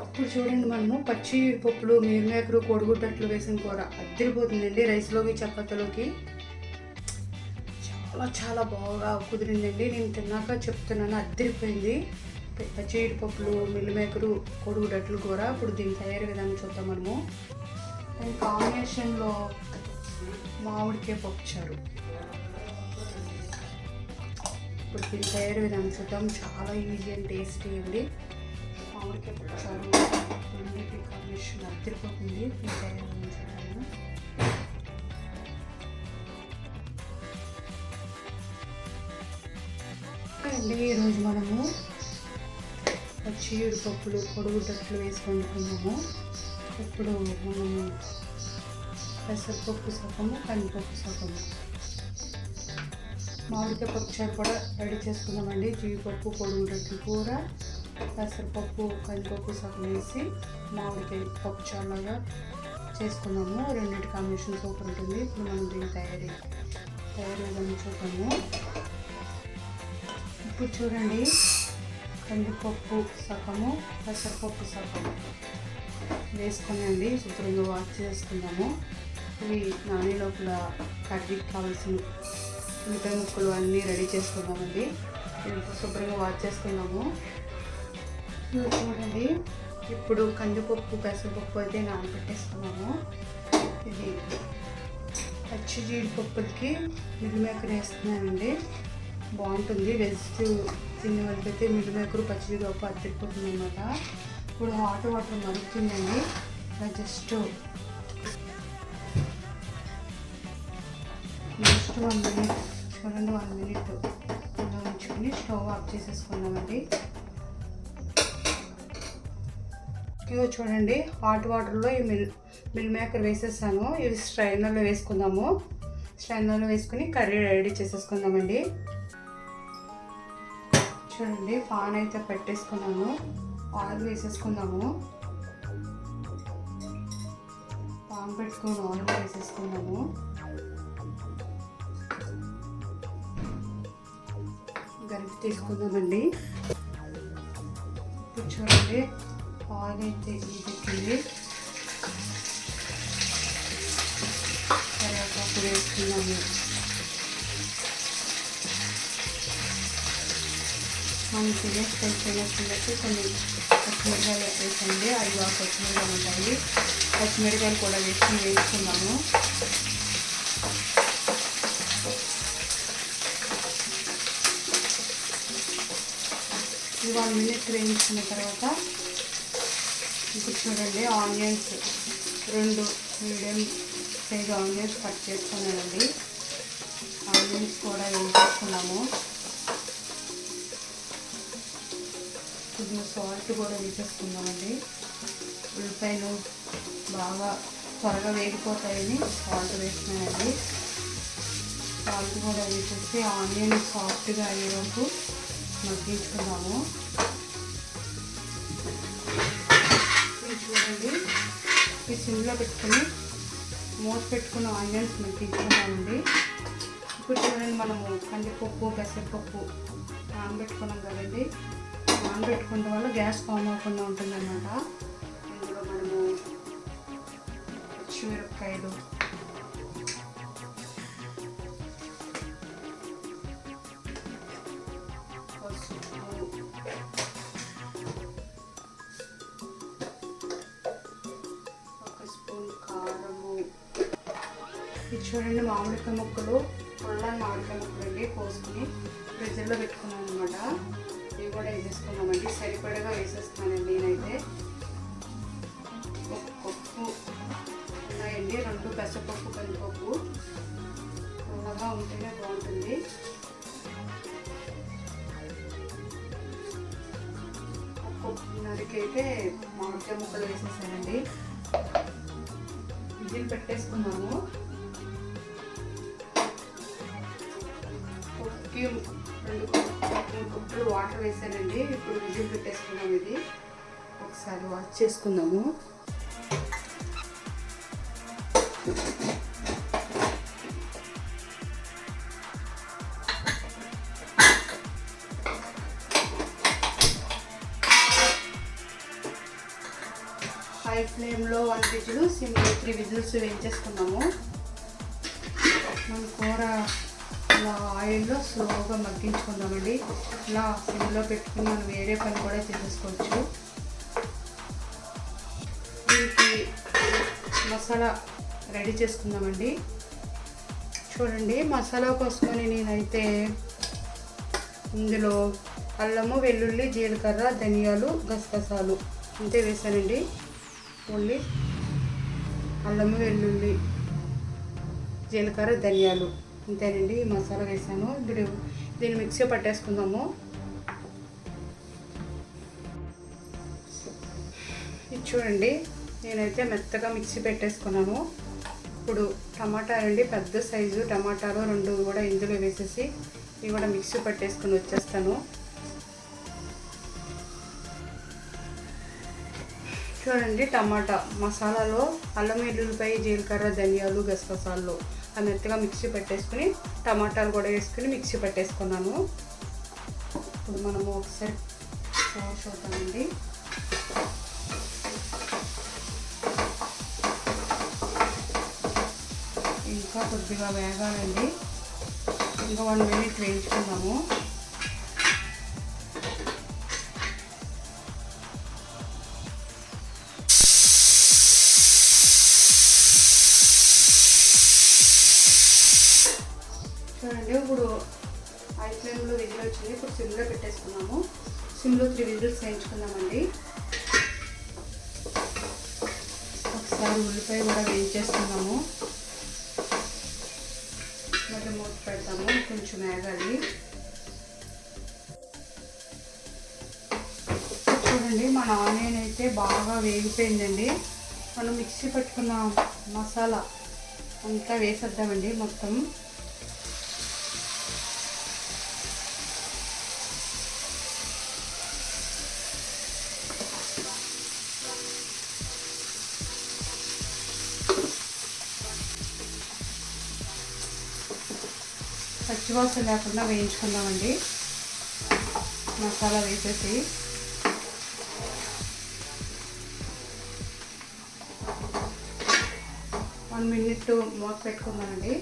అప్పుడు చూడండి మనము పచ్చి పప్పులు మీరమేకరు కొడుగుడ్డట్లు వేసిన కూర. అద్దరిపోతుందండి రైస్లోకి చపాతీలోకి. చాలా చాలా బాగా కుదిరిందండి. నేను తిన్నాక చెప్తున్నాను అద్దరిపోయింది. పచ్చి పప్పులు మిల్లిమేకరు కొడుగుడ్డట్లు కూర. ఇప్పుడు దీని తయారీ విధానం చూద్దాం మనము. దాని కాంబినేషన్లో మామిడికాయ పప్పుచారు. ఇప్పుడు దీని తయారీ విధానం చూద్దాం. చాలా ఈజీ అండ్ టేస్టీ అండి. మామిడికాయ పప్పుచారు రెండింటి కాంబినేషన్ అద్దరిపోతుంది దీని తయారీ విధానం అండి ఈరోజు మనము పచ్చి పప్పులు పొడుగుడ్డట్లు వేసి వండుకున్నాము ఇప్పుడు మనము పెసరపప్పు సగము కందిపప్పు సగము. మామిడికాయ పప్పుచారు కూడా రెడీ చేసుకున్నామండి. జీడిపప్పు పొడుగుడ్డట్లు కూర. పెసరపప్పు కందిపప్పు సగం వేసి మామిడికాయ పప్పుచారులాగా చేసుకున్నాము. రెండింటి కాంబినేషన్ సూపర్ ఉంటుంది. ఇప్పుడు మనం దీన్ని తయారీ తయారీ అని చూద్దాము. ఇప్పుడు చూడండి. కందిపప్పు సగము పెసరపప్పు సగము వేసుకునండి. శుభ్రంగా వాష్ చేసుకుందాము. ఇవి నాని లోపల కర్రీకి కావాల్సిన ఉల్లిపాయ ముక్కలు అన్నీ రెడీ చేసుకుందామండి. శుభ్రంగా వాష్ చేసుకుందాము. చూడండి. ఇప్పుడు కందిపప్పు పెసరపప్పు అయితే నానబెట్టేస్తున్నాము ఇది పచ్చి జీడిపప్పులకి మిల్లిమేకర్ వేస్తున్నానండి. బాగుంటుంది. వెజ్ తినే వాళ్ళకైతే మిల్లిమేకరు పచ్చి జీడిపప్పు అద్దరిపోతుంది అనమాట ఇప్పుడు హాట్ వాటర్ మరుగుతుందండి. ఇలా జస్ట్ నెక్స్ట్ వన్ మినిట్ చూడండి వన్ మినిట్ ఇలా ఉంచుకుని స్టవ్ ఆఫ్ చేసేసుకుందామండి. ఇవి చూడండి హాట్ వాటర్లో ఈ మిల్ మిల్ మేకర్ వేసేసాను. ఇవి స్ట్రైనర్లో వేసుకుందాము. స్ట్రైనర్లో వేసుకుని కర్రీ రెడీ చేసేసుకుందామండి. చూడండి పాన్ అయితే పెట్టేసుకున్నాను. ఆయిల్ వేసేసుకుందాము. పాన్ పెట్టుకుని ఆయిల్ వేసేసుకుందాము. గరిపి తీసుకుందామండి. చూడండి ఆయిల్ అయితే పెట్టింది కరివేపాకు వేసుకున్నాము మనం తినే స్పైసీగా తిన్నట్టు కొన్ని పచ్చిమిరకాయలు వేసండి అవి బాగా పచ్చిమిరకాయలు ఉంటాయి పచ్చిమిరకాయలు కూడా వేసి వేసుకున్నాము. ఇవాళ వన్ మినిట్ వేయించుకున్న తర్వాత చూడండి ఆనియన్స్ రెండు మీడియం సైజ్ ఆనియన్స్ కట్ చేసుకున్నానండి. ఆనియన్స్ కూడా వేయించుకున్నాము కొద్దిగా సాల్ట్ కూడా వేసేసుకున్నామండి ఉల్లిపాయలు బాగా త్వరగా వేగిపోతాయని సాల్ట్ వేస్తున్నానండి. సాల్ట్ కూడా వేసేసి ఆనియన్ సాఫ్ట్గా అయ్యేవరకు మగ్గించుకున్నాము చూడండి. ఈ సిమ్లో పెట్టుకుని మూత పెట్టుకున్న ఆనియన్స్ మగ్గించుకున్నామండి ఇప్పుడు చూడండి మనము కందిపప్పు పెసరపప్పు నానబెట్టుకున్నాం కదండి. నానబెట్టుకోవడం వల్ల గ్యాస్ ఫామ్ అవ్వకుండా ఉంటుందన్నమాట. ఇందులో మనము పచ్చిమిరపకాయలు చూడండి మామిడికాయ ముక్కలు పుల్లని మామిడికాయ ముక్కలు అండి కోసుకుని ఫ్రిడ్జ్లో పెట్టుకున్నాను అనమాట ఇవి కూడా వేసేసుకున్నామండి సరిపడగా వేసేస్తున్నానండి నేనైతే. ఒక పప్పు ఉన్నాయండి. రెండు పెసరపప్పు కందిపప్పు. పుల్లగా ఉంటేనే బాగుంటుంది. పప్పున్నరకైతే మామిడికాయ ముక్కలు వేసేసానండి. విజిల్ పెట్టేసుకున్నాము. పప్పుకి రెండు కప్పులు వాటర్ వేసానండి ఇప్పుడు విజిల్ పెట్టేసుకున్నాం ఇది. ఒకసారి వాష్ చేసుకుందాము. హై ఫ్లేమ్లో వన్ విజిల్ సిమ్లో త్రీ విజిల్స్ వేయించేసుకున్నాము ఇలా ఆయిల్లో స్లోగా మగ్గించుకుందామండి. ఇలా సిమ్లో పెట్టుకుని మనం వేరే పని కూడా చేసేసుకోవచ్చు. దీనికి మసాలా రెడీ చేసుకుందామండి. చూడండి మసాలా కోసుకొని నేనైతే ఇందులో అల్లము వెల్లుల్లి జీలకర్ర ధనియాలు గసగసాలు అంతే వేసానండి. ఓన్లీ అల్లము వెల్లుల్లి జీలకర్ర ధనియాలు. అంతేనండి ఈ మసాలా వేసాను. ఇప్పుడు దీన్ని మిక్సీ పట్టేసుకుందాము. ఇది చూడండి నేనైతే మెత్తగా మిక్సీ పెట్టేసుకున్నాను. ఇప్పుడు టమాటా అండి పెద్ద సైజు టమాటాలు రెండు కూడా ఇందులో వేసేసి ఇవి కూడా మిక్సీ పట్టేసుకుని వచ్చేస్తాను. చూడండి టమాటా మసాలాలో అల్లం వెల్లుల్లిపాయ జీలకర్ర ధనియాలు గసగసాలు మెత్తగా మిక్సీ పెట్టేసుకుని టమాటాలు కూడా వేసుకుని మిక్సీ పెట్టేసుకున్నాను. ఇప్పుడు మనము ఒకసారి చూద్దామండి ఇంకా కొద్దిగా వేగాలండి. ఇంకా వన్ మినిట్ వేయించుకుందాము. త్రీ విజిల్స్ వేయించుకుందామండి ఒకసారి ఉల్లిపాయ కూడా వేయించేస్తున్నాము మరి మూత పెడతాము కొంచెం వేగాలి. చూడండి మన ఆనియన్ అయితే బాగా వేగిపోయిందండి. మనం మిక్సీ పెట్టుకున్న మసాలా అంతా వేసేద్దామండి మొత్తం. పచ్చివాసన లేకుండా వేయించుకుందామండి. మసాలా వేసేసి. వన్ మినిట్ మూత పెట్టుకుందామండి.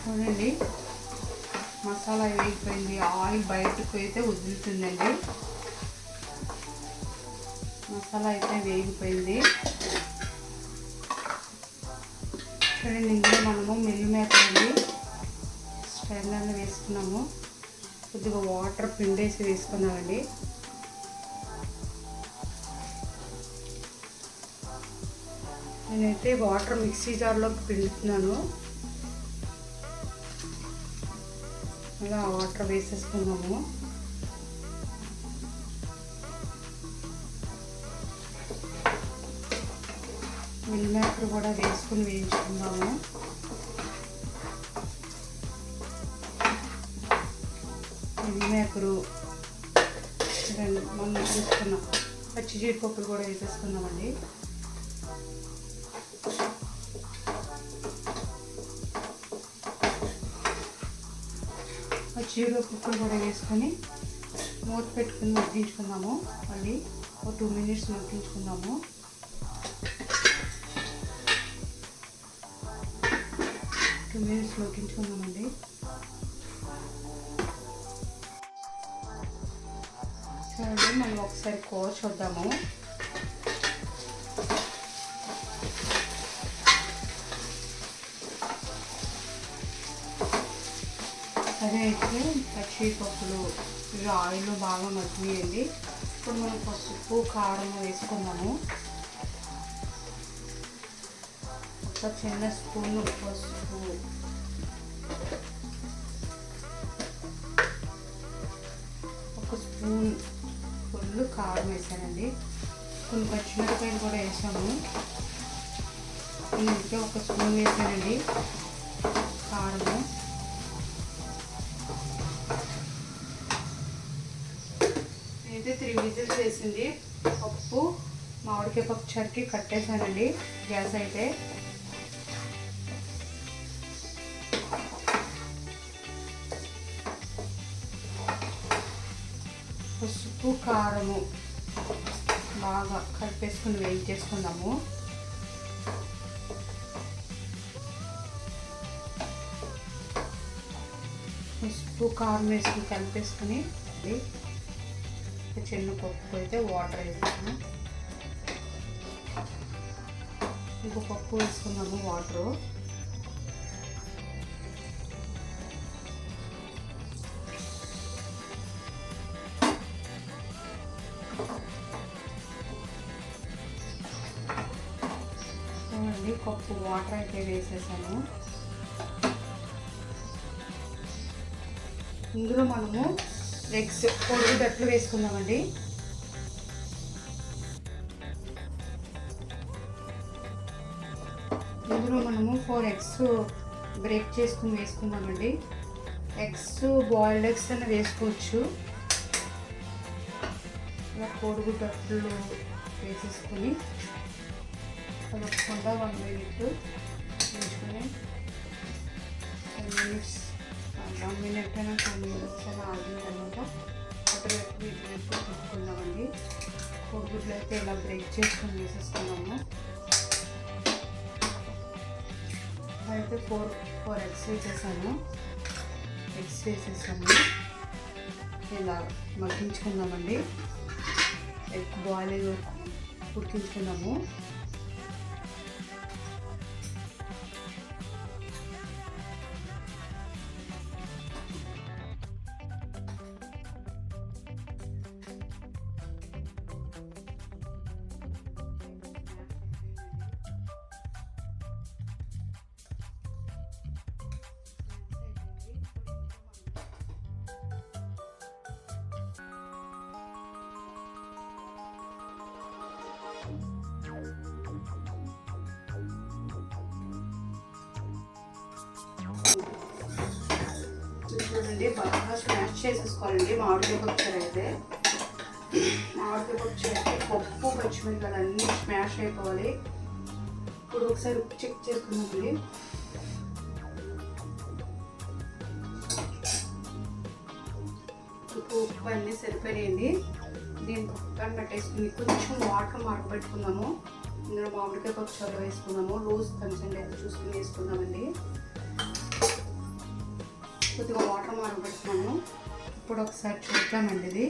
చూడండి. మసాలా వేగిపోయింది. ఆయిల్ బయటకు అయితే వదులుతుందండి. మసాలా అయితే వేగిపోయింది. చూడండి ఇందులో మనము మిల్లి మేకండి స్టైర్లను వేసుకున్నాము. కొద్దిగా వాటర్ పిండేసి వేసుకున్నామండి. నేనైతే వాటర్ మిక్సీ జార్లోకి పిండుతున్నాను. అలా వాటర్ వేసేసుకున్నాము. మిల్మేకర్ కూడా వేసుకుని వేయించుకుందాము. మిల్మేకరు రెండు మనం తీసుకున్నాం పచ్చి జీడిపప్పులు కూడా వేసేసుకుందామండి. పచ్చి జీడిపప్పులు కూడా వేసుకొని మూత పెట్టుకుని మగ్గించుకుందాము మళ్ళీ ఒక టూ మినిట్స్ మగ్గించుకుందాము టూ మినిట్స్ మగ్గించుకుందామండి చూడండి మనం ఒకసారి కూర చూద్దాము. సరే అయితే పచ్చి పప్పులు ఇవి ఆయిల్ బాగా మగ్గియండి ఇప్పుడు మనం పసుపు కారం వేసుకున్నాము ఒక చిన్న స్పూన్ పసుపు ఒక స్పూన్ ఫుల్ కారం వేసానండి కొన్ని పచ్చిమిరపకాయలు కూడా వేసాము ఇంకే ఒక స్పూన్ వేసానండి కారము అయితే త్రీ విజిల్స్ వేసింది పప్పు మామిడికాయ పప్పు చరికి కట్టేశానండి గ్యాస్ అయితే ఉప్పు కారము బాగా కలిపేసుకుని వెయిట్ చేసుకుందాము. ఉప్పు కారం వేసుకుని కలిపేసుకుని చిన్న పప్పు అయితే వాటర్ వేసుకున్నాము ఇంకో పప్పు వేసుకున్నాము వాటరు. కప్పు వాటర్ అయితే వేసేసాను. ఇందులో మనము ఎగ్స్ పొడిగట్లు వేసుకుందామండి. ఇందులో మనము ఫోర్ ఎగ్స్ బ్రేక్ చేసుకుని వేసుకుందామండి. ఎగ్స్ బాయిల్డ్ ఎగ్స్ అని వేసుకోవచ్చు. ఇలా కోడిగుడ్డట్లు వేసేసుకొని కలుపుకుంటా వన్ మినిట్ వేసుకొని టెన్ మినిట్స్ వన్ మినిట్ అయినా టెన్ మినిట్స్ అయినా ఆగిన తర్వాత అటు వీటి వైపు కలుపుకుందామండి కోడిగుడ్లు అయితే ఇలా బ్రేక్ చేసుకొని వేసేసుకున్నాము అయితే ఫోర్ ఫోర్ ఎగ్స్ వేసేసాను ఎగ్స్ వేసేసాము ఇలా మగ్గించుకుందామండి ఎగ్ బాయిల్ ఉడికించుకున్నాము చూడండి బాగా స్మాష్ చేసేసుకోవాలండి మామిడికాయ పచ్చడి అయితే. మామిడికాయ పచ్చడి అయితే పప్పు పచ్చిమిరపకాయలు అన్నీ స్మాష్ అయిపోవాలి. ఇప్పుడు ఒకసారి ఉప్పు చెక్ చేసుకున్నామండి ఉప్పు ఉప్పు అన్నీ సరిపోయాయండి దీన్ని పక్కన పెట్టేసుకుని కొంచెం వాటర్ మరగబెట్టుకున్నాము ఇందులో మామిడికాయ పచ్చడి వేసుకున్నాము రోజు అయితే చూసుకుని వేసుకున్నామండి కొద్దిగా వాటర్ మారబెడుతున్నాను ఇప్పుడు ఒకసారి చూద్దామండి ఇది.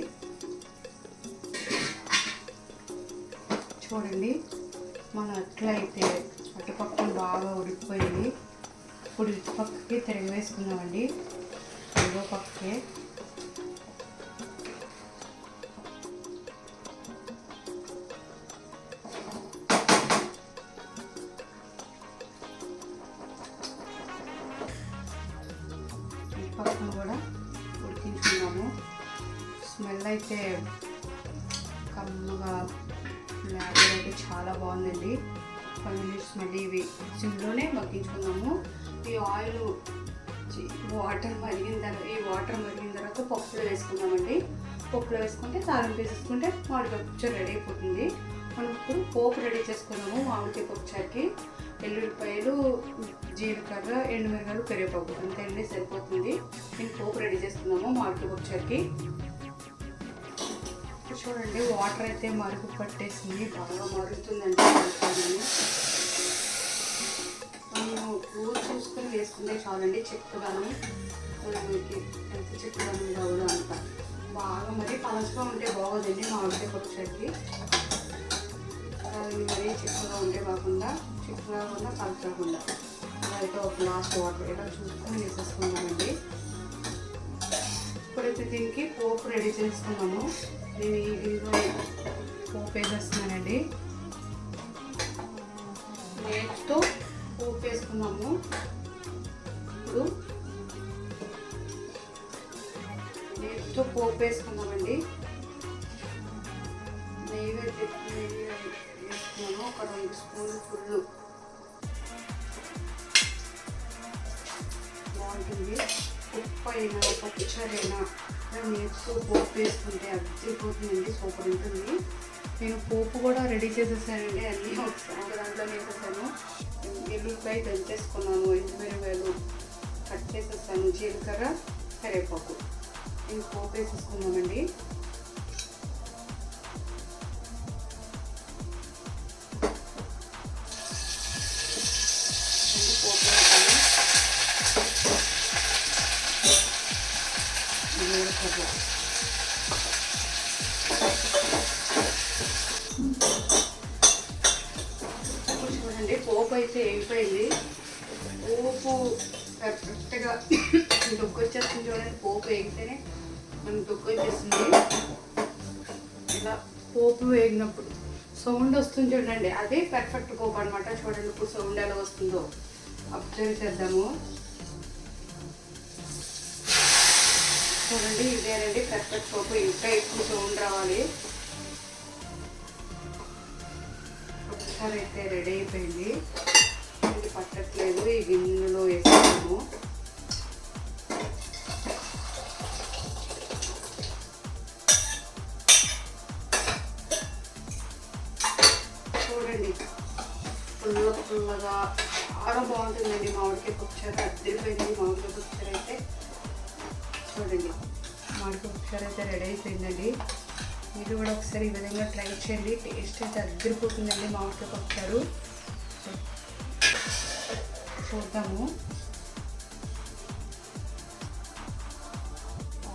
చూడండి మనం ఎట్లయితే అటుపక్కన బాగా ఉడికిపోయింది. ఇప్పుడు ఇటు పక్కకి తిరిగి వేసుకున్నామండి ఇంకో పక్కకి అయితే కమ్మగా ఫ్లేవర్ అయితే చాలా బాగుందండి. ఫైవ్ మినిట్స్ మళ్ళీ ఇవి సిమ్లోనే మగ్గించుకున్నాము. ఈ ఆయిల్ వాటర్ మరిగిన తర్వాత ఈ వాటర్ మరిగిన తర్వాత పప్పులో వేసుకున్నామండి పప్పులో వేసుకుంటే తాలింపు వేసేసుకుంటే మామిడికాయ పప్పు రెడీ అయిపోతుంది. మనం ఇప్పుడు పోపు రెడీ చేసుకున్నాము మామిడికాయ పప్పుచారుకి. ఎల్లుల్లిపాయలు జీలకర్ర ఎండుమిరగాయలు కరివేపాకు అంతే అండి సరిపోతుంది. నేను పోపు రెడీ చేసుకున్నాము మామిడికాయ పప్పుచారుకి. చూడండి వాటర్ అయితే మరుగు పట్టేసింది. బాగా మరుగుతుందండి మనము ఊరు చూసుకొని వేసుకుంటే చాలండి చెక్కుదానం మనకి ఎంత చెక్కుదానం కావడం అంత. బాగా మరి పలసగా ఉంటే బాగోదండి మామిడికాయ పచ్చడికి అది మరీ చిక్కుగా ఉంటే కాకుండా చిక్కుగా కాకుండా పలచకుండా అయితే ఒక గ్లాస్ వాటర్ ఇలా చూసుకొని వేసేసుకున్నామండి ఇప్పుడైతే దీనికి పోపు రెడీ చేసుకున్నాము. నేను ఇదిగో పోపు వేసేస్తున్నానండి. నేట్తో పోపు వేసుకున్నాము. ఇప్పుడు నేతితో పోపు వేసుకున్నామండి. నెయ్యి నెయ్యి వేసుకున్నాము. ఒక రెండు స్పూన్లు ఫుల్ బాగుంటుంది. ఉప్పు అయినా పచ్చడైనా నేతితో పోపు వేసుకుంటే అద్దరిపోతుందండి సూపర్ ఉంటుంది. నేను పోపు కూడా రెడీ చేసేసానండి అన్నీ ఒక దాంట్లో వేసేసాను. ఎల్లుల్లిపాయ దంచేసుకున్నాను ఎండుమిరపాయలు కట్ చేసేసాను జీలకర్ర కరివేపాకు. నేను పోపు వేసేసుకున్నామండి పోపు కరెక్ట్గా దుక్కు వచ్చేస్తుంది చూడండి పోపు వేగితేనే మనకు దుక్కు వచ్చేస్తుంది. ఇలా పోపు వేగినప్పుడు సౌండ్ వస్తుంది చూడండి. అదే పర్ఫెక్ట్ పోపు అనమాట చూడండి ఇప్పుడు సౌండ్ ఎలా వస్తుందో. అబ్జర్వ్ చేద్దాము. చూడండి ఇదేనండి పర్ఫెక్ట్ పోపు. ఇంకా ఎక్కువ సౌండ్ రావాలి. ఒకసారి అయితే రెడీ అయిపోయింది. పట్టట్లేదు ఈ గిన్నెలో వేసాము. చూడండి పుల్ల పుల్లగా చాలా బాగుంటుందండి మామిడికాయ పుచ్చారు అద్దరిపోయింది మామిడికాయ పుచ్చారు అయితే. చూడండి మామిడికాయ పుచ్చారు అయితే రెడీ అయిపోయిందండి. మీరు కూడా ఒకసారి ఈ విధంగా ట్రై చేయండి టేస్ట్ అయితే అద్దరిపోతుందండి మామిడికాయ పుచ్చారు. చూద్దాము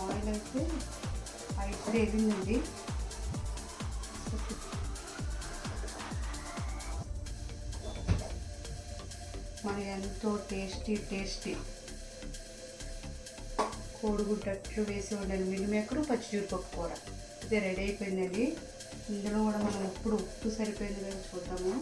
ఆయిల్ అయితే అయితే వేగిందండి మన ఎంతో టేస్టీ టేస్టీ. కోడిగుడ్డట్లు వేసి ఉండాలి మిల్లిమేకరు పచ్చిజీడిపప్పు కూర. ఇది రెడీ అయిపోయిందండి. ఇందులో కూడా మనం ఉప్పుడు ఉప్పు సరిపోయింది కదా చూద్దాము.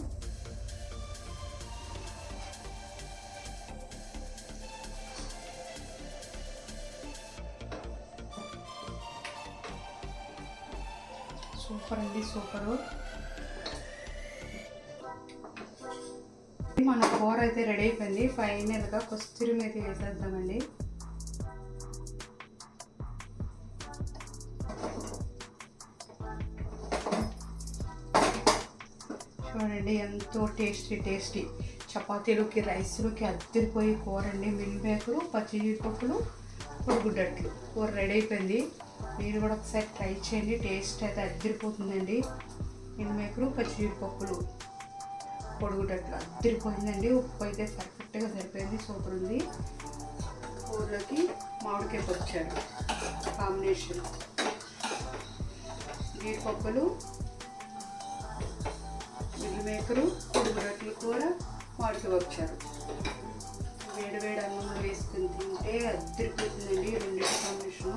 సూపరు. మన కూర అయితే రెడీ అయిపోయింది. ఫైనల్గా కొస్తురి మీద వేసేద్దామండి. చూడండి ఎంతో టేస్టీ టేస్టీ. చపాతీలోకి రైస్లోకి అద్దరిపోయి కూర అండి. మిల్ మేకరు పచ్చి జీడిపప్పులు పొడిగుడ్డట్లు కూర రెడీ అయిపోయింది. మీరు కూడా ఒకసారి ట్రై చేయండి. టేస్ట్ అయితే అద్దరిపోతుందండి. మిల్ మేకరు పచ్చి పొడుగుటట్లు అద్దరిపోయిందండి. ఉప్పు అయితే పర్ఫెక్ట్గా సరిపోయింది. సూపర్ ఉంది. కూరలోకి మామిడికాయ వచ్చాడు కాంబినేషన్ జీడిపప్పులు మిల్లి మేకరు పొడుగురట్లు కూర మామిడికాయ వచ్చారు. వేడి వేడి అన్నంలో వేసుకుని తింటే అద్దరిపోతుందండి రెండింటి కాంబినేషను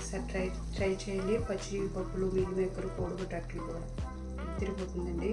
ఒకసారి ట్రై ట్రై చేయండి. పచ్చి పప్పులు మిల్ మేకరు కోడిగుడ్డట్లు కూడా తిరిగిపోతుందండి.